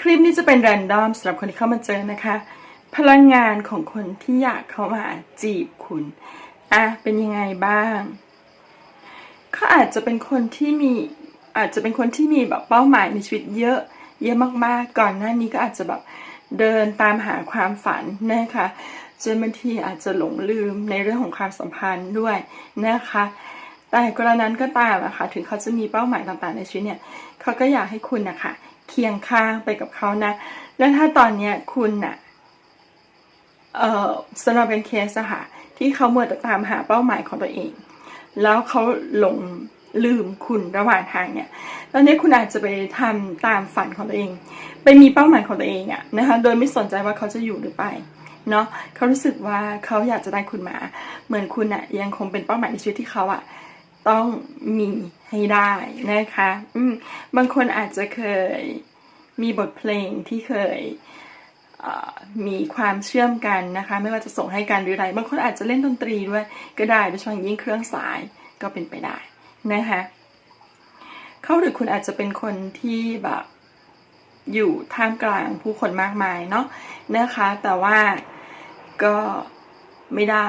คลิปนี้จะเป็นแรนดอมสำหรับคนที่เข้ามาเจอนะคะ พลังงานของคนที่อยากเข้ามาจีบคุณอะเป็นยังไงบ้างเขาอาจจะเป็นคนที่มีอาจจะเป็นคนที่มีแบบเป้าหมายในชีวิตเยอะ เยอะมากๆ ก่อนหน้านี้ก็อาจจะแบบเดินตามหาความฝันนะคะจนบางทีอาจจะหลงลืมในเรื่องของความสัมพันธ์ด้วยนะคะ แต่กรณนั้นก็ตามอะค่ะถึงเขาจะมีเป้าหมายต่างๆในชีวิตเนี่ยเขาก็อยากให้คุณนะคะ เคียงข้างไปกับเขานะ แล้วถ้าตอนเนี้ยคุณน่ะเอ่อสำหรับเป็นเคสอะค่ะที่เขาเมื่อตตามหาเป้าหมายของตัวเอง แล้วเขาหลงลืมคุณระหว่างทางเนี่ยตอนนี้คุณอาจจะไปทำตามฝันของตัวเอง ไปมีเป้าหมายของตัวเองอะนะคะโดยไม่สนใจว่าเขาจะอยู่หรือไปเนาะเขารู้สึกว่าเขาอยากจะได้คุณมา เหมือนคุณอะยังคงเป็นเป้าหมายในชีวิตที่เขาอะต้องมีให้ได้นะคะ อืมบางคนอาจจะเคย มีบทเพลงที่เคยมีความเชื่อมกันนะคะ ไม่ว่าจะส่งให้กันหรืออะไรบางคนอาจจะเล่นดนตรีด้วยก็ได้โดยเฉพาะยิ่งเครื่องสายก็เป็นไปได้นะคะเขาหรือคุณอาจจะเป็นคนที่แบบอยู่ท่ามกลางผู้คนมากมายเนาะนะคะ แต่ว่าก็ไม่ได้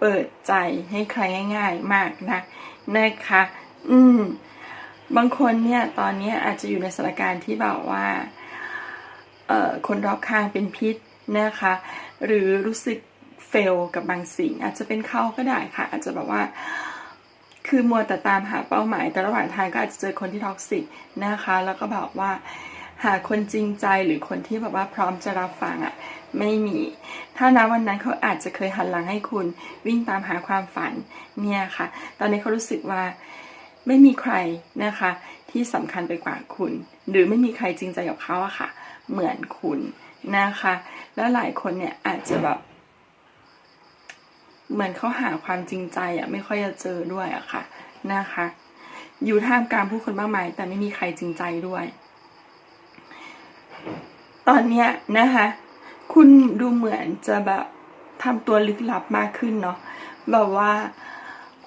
เปิดใจให้ใครง่าย ๆ มากนะนะคะ อืม บางคนเนี่ยตอนนี้อาจจะอยู่ในสถานการณ์ที่แบบว่าเอ่อคนรอบข้างเป็นพิษนะคะ หรือรู้สึกเฟลกับบางสิ่ง อาจจะเป็นเขาก็ได้ค่ะ อาจจะแบบว่า คือมัวแต่ตามหาเป้าหมาย แต่ระหว่างทางก็อาจจะเจอคนที่ท็อกซิกนะคะ แล้วก็แบบว่าหาคนจริงใจหรือคนที่แบบว่าพร้อมจะรับฟังอะ่ะไม่มี ถ้านะวันนั้นเขาอาจจะเคยหันหลังให้คุณวิ่งตามหาความฝันเนี่ยค่ะ ตอนนี้เขารู้สึกว่า ไม่มีใครนะคะที่สำคัญไปกว่าคุณ หรือไม่มีใครจริงใจกับเขาอะค่ะ เหมือนคุณนะคะ แล้วหลายคนเนี่ยอาจจะแบบเหมือนเขาหาความจริงใจอะไม่ค่อยจะเจอด้วยอะค่ะนะคะ อยู่ท่ามกลางผู้คนมากมาย แต่ไม่มีใครจริงใจด้วย ตอนเนี้ยนะคะ คุณดูเหมือนจะแบบทำตัวลึกลับมากขึ้นเนาะแบบว่า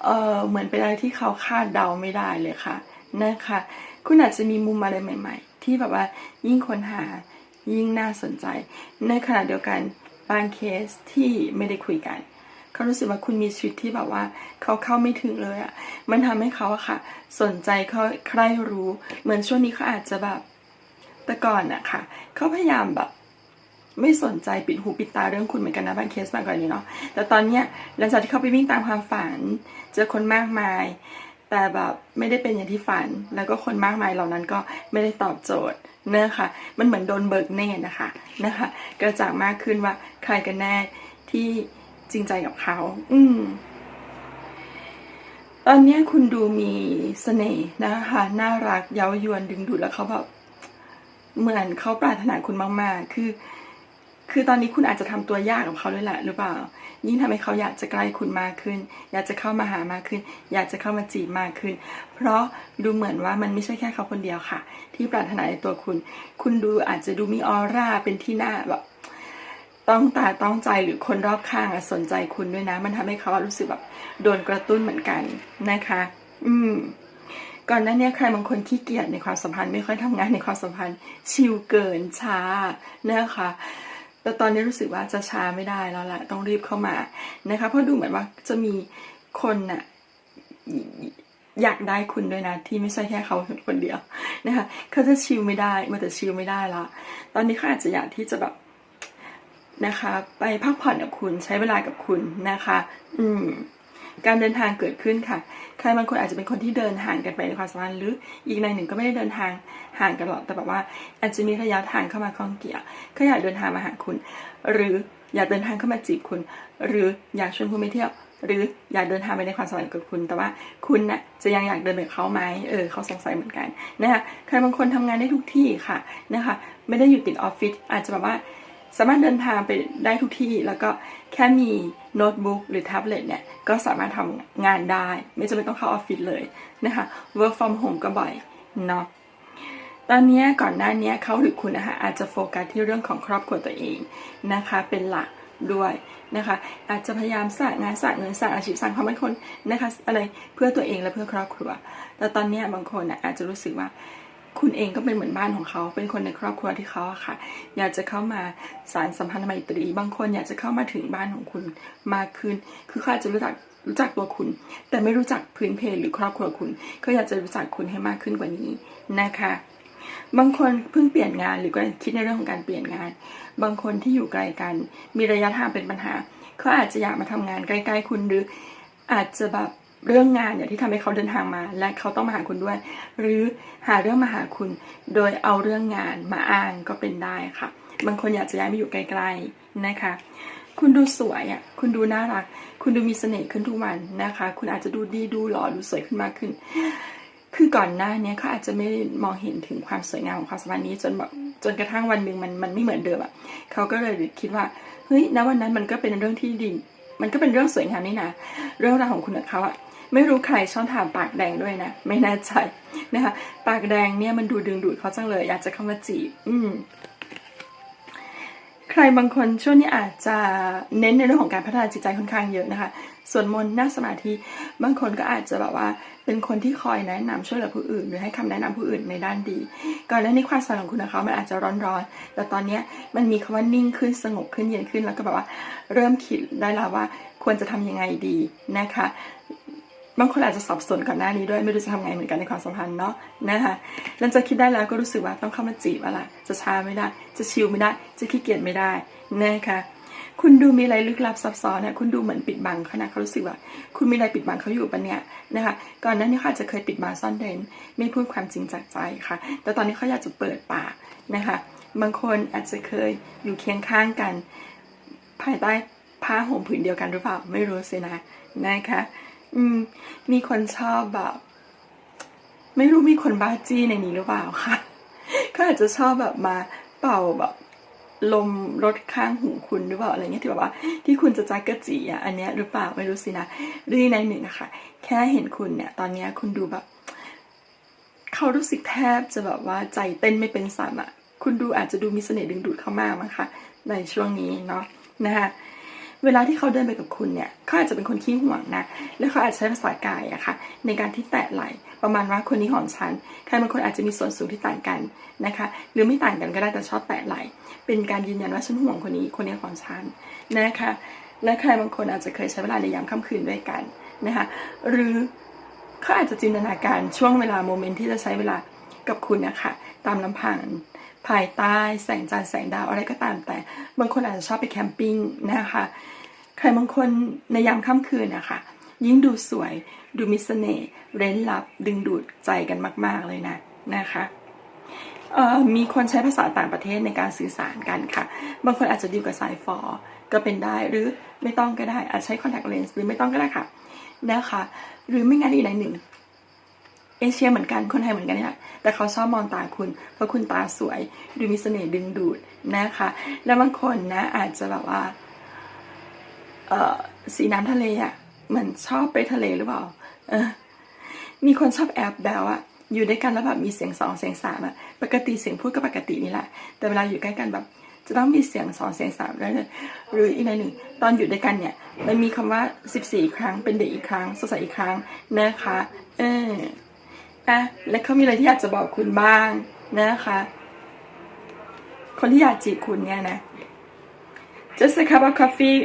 เออเหมือนเป็นอะไรที่เขาคาดเดาไม่ได้เลยค่ะนะคะ คุณอาจจะมีมุมอะไรใหม่ ๆ ที่แบบว่ายิ่งค้นหายิ่งน่าสนใจ ในขณะเดียวกันบางเคสที่ไม่ได้คุยกันเขารู้สึกว่าคุณมีชีวิตที่แบบว่าเขาเข้าไม่ถึงเลยอะ่ะมันทำให้เขาอะค่ะ สนใจเขาใคร่รู้ เหมือนช่วงนี้เขาอาจจะแบบแต่ก่อนอะค่ะเขาพยายามแบบ ไม่สนใจปิดหูปิดตาเรื่องคุณเหมือนกันนะบางเคสบางกรณีเนาะแต่ตอนเนี้ยหลังจากที่เขาไปวิ่งตามความฝัน เจอคนมากมาย แต่แบบไม่ได้เป็นอย่างที่ฝัน แล้วก็คนมากมายเหล่านั้นก็ไม่ได้ตอบโจทย์เนะคะมันเหมือนโดนเบิกเนตรนะคะนะคะกระจ่างมากขึ้นว่าใครกันแน่ที่จริงใจกับเขาอืมตอนนี้คุณดูมีเสน่ห์นะคะน่ารักเย้ายวนดึงดูดแล้วเขาแบบเหมือนเขาปรารถนาคุณมาก ๆ คือ คือตอนนี้คุณอาจจะทำตัวยากกับเขาด้วยแหละหรือเปล่า ยิ่งทำให้เขาอยากจะใกล้คุณมากขึ้น อยากจะเข้ามาหามากขึ้น อยากจะเข้ามาจีบมากขึ้น เพราะดูเหมือนว่ามันไม่ใช่แค่เขาคนเดียวค่ะ ที่ปรารถนาในตัวคุณ คุณดูอาจจะดูมีออร่าเป็นที่หน้าแบบต้องตาต้องใจหรือคนรอบข้างอสนใจคุณด้วยนะ มันทำให้เขารู้สึกแบบโดนกระตุ้นเหมือนกันนะคะ อืมก่อนหน้านี้ใครบางคนขี้เกียจในความสัมพันธ์ไม่ค่อยทำงานในความสัมพันธ์ ชิลเกินช้านะคะ แต่ตอนนี้รู้สึกว่าจะช้าไม่ได้แล้วละต้องรีบเข้ามานะคะเพราะดูเหมือนว่าจะมีคนน่ะอยากได้คุณด้วยนะที่ไม่ใช่แค่เขาคนเดียวนะคะเขาจะชิลไม่ได้มาแต่ชิลไม่ได้ละตอนนี้เขาอาจจะอยากที่จะแบบนะคะ ไปพักผ่อนกับคุณใช้เวลากับคุณนะคะ อืม การเดินทางเกิดขึ้นค่ะ ใครบางคนอาจจะเป็นคนที่เดินห่างกันไปในความสัมพันธ์หรืออีกในหนึ่งก็ไม่ได้เดินทางห่างกันหรอกแต่แบบว่า อาจจะมีระยะทางเข้ามาข้องเกี่ยวเขาอยากเดินทางมาหาคุณ หรืออยากเดินทางเข้ามาจีบคุณ หรืออยากชวนคุณไปเที่ยว หรืออยากเดินทางไปในความสัมพันธ์กับคุณ แต่ว่าคุณน่ะจะยังอยากเดินแบบเขาไหมเออเขาสงสัยเหมือนกันนะคะใครบางคนทำงานได้ทุกที่ค่ะนะคะไม่ได้อยู่ติดออฟฟิศอาจจะแบบว่า สามารถเดินทางไปได้ทุกที่ แล้วก็แค่มีโน้ตบุ๊กหรือแท็บเล็ตเนี่ย ก็สามารถทำงานได้ ไม่จำเป็นต้องเข้าออฟฟิศเลยนะคะ work from home ก็บ่อยเนาะตอนนี้ก่อนหน้านี้เขาหรือคุณนะคะอาจจะโฟกัสที่เรื่องของครอบครัวตัวเองนะคะ เป็นหลักด้วยนะคะ อาจจะพยายามสร้างงานสร้างเงินสร้างอาชีพสร้างความมั่นคงนะคะ อะไรเพื่อตัวเองและเพื่อครอบครัว แต่ตอนนี้บางคนนะอาจจะรู้สึกว่า คุณเองก็เป็นเหมือนบ้านของเขา เป็นคนในครอบครัวที่เขาอะค่ะ อยากจะเข้ามาสารสัมพันธ์ไมตรี บางคนอยากจะเข้ามาถึงบ้านของคุณมากขึ้น คือเขาอาจจะรู้จักรู้จักตัวคุณ แต่ไม่รู้จักพื้นเพหรือครอบครัวคุณเขาอยากจะรู้จักคุณให้มากขึ้นกว่านี้นะคะ บางคนเพิ่งเปลี่ยนงานหรือก็คิดในเรื่องของการเปลี่ยนงาน บางคนที่อยู่ไกลกัน มีระยะทางเป็นปัญหาเขาอาจจะอยากมาทำงานใกล้ ๆ คุณหรืออาจจะแบบ เรื่องงานเนี่ยที่ทำให้เขาเดินทางมา และเขาต้องมาหาคุณด้วย หรือหาเรื่องมาหาคุณ โดยเอาเรื่องงานมาอ้างก็เป็นได้ค่ะ บางคนอยากจะย้ายมาอยู่ไกลๆนะคะ คุณดูสวยอะคุณดูน่ารัก คุณดูมีเสน่ห์ขึ้นทุกวันนะคะ คุณอาจจะดูดีดูหล่อดูสวยขึ้นมากขึ้น คือก่อนหน้านี้เขาอาจจะไม่มองเห็นถึงความสวยงามของความสัมพันธ์นี้จนแบบจนกระทั่งวันหนึ่งมันมันไม่เหมือนเดิมอะเขาก็เลยคิดว่าเฮ้ยณวันนั้นมันก็เป็นเรื่องที่ดีมันก็เป็นเรื่องสวยงามนี่นะเรื่องราวของคุณกับเขาอะ ไม่รู้ใครชอบถามปากแดงด้วยนะ ไม่แน่ใจนะคะ ปากแดงเนี่ยมันดูดึงดูดเขาจังเลย อยากจะเข้ามาจีบ อืมใครบางคนช่วงนี้อาจจะเน้นในเรื่องของการพัฒนาจิตใจค่อนข้างเยอะนะคะส่วนมนต์นั่งสมาธิบางคนก็อาจจะแบบว่าเป็นคนที่คอยแนะนำช่วยเหลือผู้อื่น หรือให้คำแนะนำผู้อื่นในด้านดี ก่อนหน้านี้ความสัมพันธ์ของคุณกับเขามันอาจจะร้อนๆแต่ตอนนี้มันมีคำว่านิ่งขึ้นสงบขึ้นเย็นขึ้นแล้วก็แบบว่า เริ่มคิดได้แล้วว่าควรจะทำยังไงดีนะคะ บางคนอาจจะสับสนก่อนหน้านี้ด้วยไม่รู้จะทำไงเหมือนกันในความสัมพันธ์เนาะนะคะหลังจากคิดได้แล้วก็รู้สึกว่าต้องเข้ามาจีบอะไรจะช้าไม่ได้ จะชิลไม่ได้ จะขี้เกียจไม่ได้นะคะคุณดูมีอะไรลึกลับซับซ้อนเนี่ยคุณดูเหมือนปิดบังเขานะเขารู้สึกว่า คุณมีอะไรปิดบังเขาอยู่ปะเนี่ยนะคะ ก่อนหน้านี้เขาอาจจะเคยปิดบังซ่อนเร้นไม่พูดความจริงจากใจค่ะ แต่ตอนนี้เขาอยากจะเปิดปากนะคะ บางคนอาจจะเคยอยู่เคียงข้างกัน ภายใต้ผ้าห่มผืนเดียวกันหรือเปล่าไม่รู้สินะนะคะ อืม มีคนชอบแบบ ไม่รู้มีคนบ้าจี้ในนี้หรือเปล่าค่ะ ก็อาจจะชอบแบบมาเป่าแบบลมรถข้างหูคุณหรือเปล่าอะไรเงี้ยที่แบบว่าที่คุณจะจักกะจีอะอันเนี้ยหรือเปล่าไม่รู้สินะหรือในหนึ่งอะค่ะ แค่เห็นคุณเนี่ย ตอนเนี้ยคุณดูแบบ เขารู้สึกแทบจะแบบว่าใจเต้นไม่เป็นสันอะคุณดูอาจจะดูมีเสน่ห์ดึงดูดเขามากมั้งคะในช่วงนี้เนาะนะคะ เวลาที่เขาเดินไปกับคุณเนี่ยเขาอาจจะเป็นคนขี้ห่วงนะ แล้วเขาอาจจะใช้ภาษากายอะค่ะในการที่แตะไหลประมาณว่าคนนี้ของฉันใครบางคนอาจจะมีส่วนสูงที่ต่างกันนะคะ หรือไม่ต่างกันก็ได้แต่ชอบแตะไหลเป็นการยืนยันว่าฉันห่วงคนนี้คนนี้ของฉันนะคะ และใครบางคนอาจจะเคยใช้เวลาในยามค่ำคืนด้วยกันนะคะ หรือเขาอาจจะจินตนาการช่วงเวลาโมเมนต์ที่จะใช้เวลากับคุณนะคะตามลำพัง ภายใต้แสงจันทร์แสงดาวอะไรก็ตาม แต่บางคนอาจจะชอบไปแคมปิ้งนะคะใครบางคนในยามค่ำคืนนะคะยิ่งดูสวยดูมีเสน่ห์เร้นลับดึงดูดใจกันมาก ๆ เลยนะนะคะมีคนใช้ภาษาต่างประเทศในการสื่อสารกันค่ะ บางคนอาจจะดีกว่าสายฟอก็เป็นได้หรือไม่ต้องก็ได้อาจใช้คอนแทคเลนส์หรือไม่ต้องก็ได้ค่ะนะคะ หรือไม่งั้นอีกในหนึ่ง เอเชียเหมือนกันคนไทยเหมือนกันเนี่ยแต่เขาชอบมองตาคุณ เพราะคุณตาสวยดูมีเสน่ห์ดึงดูดนะคะ แล้วบางคนนะอาจจะแบบว่าเอ่อสีน้ำทะเลอะเหมือนชอบไปทะเลหรือเปล่าเออมีคนชอบแอบแบวอะอยู่ด้วยกันแล้วแบบมีเสียงสองเสียงสามอะปกติเสียงพูดก็ปกตินี่แหละ แต่เวลาอยู่ใกล้กันแบบ จะต้องมีเสียงสองเสียงสามแล้วหรืออีกในหนึ่ง ตอนอยู่ด้วยกันเนี่ย มันมีคำว่าสิบสี่ครั้งเป็นเด็กอีกครั้งสดใสอีกครั้งนะคะ เออ อะแล้วเขามีอะไรที่อยากจะบอกคุณบ้างนะคะ คนที่อยากจีบคุณเนี่ยนะ just a cup of coffee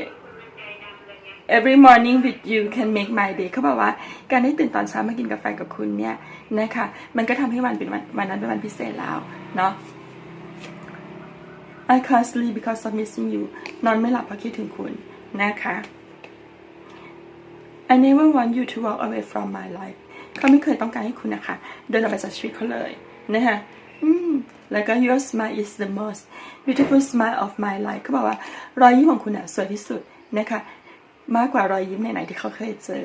every morning with you can make my day เขาบอกว่าการได้ตื่นตอนเช้ามากินกาแฟกับคุณเนี่ยนะคะมันก็ทำให้วันเป็นวันวันนั้นเป็นวันพิเศษแล้วเนาะ I can't sleep because of missing you นอนไม่หลับเพราะคิดถึงคุณนะคะ I never want you to walk away from my life เขาไม่เคยต้องการให้คุณนะคะ เดินออกไปจากชีวิตเขาเลยนะคะแล้วก็ your smile is the most beautiful smile of my life เขาบอกว่ารอยยิ้มของคุณอะสวยที่สุดนะคะ มากกว่ารอยยิ้มไหนๆที่เขาเคยเจอ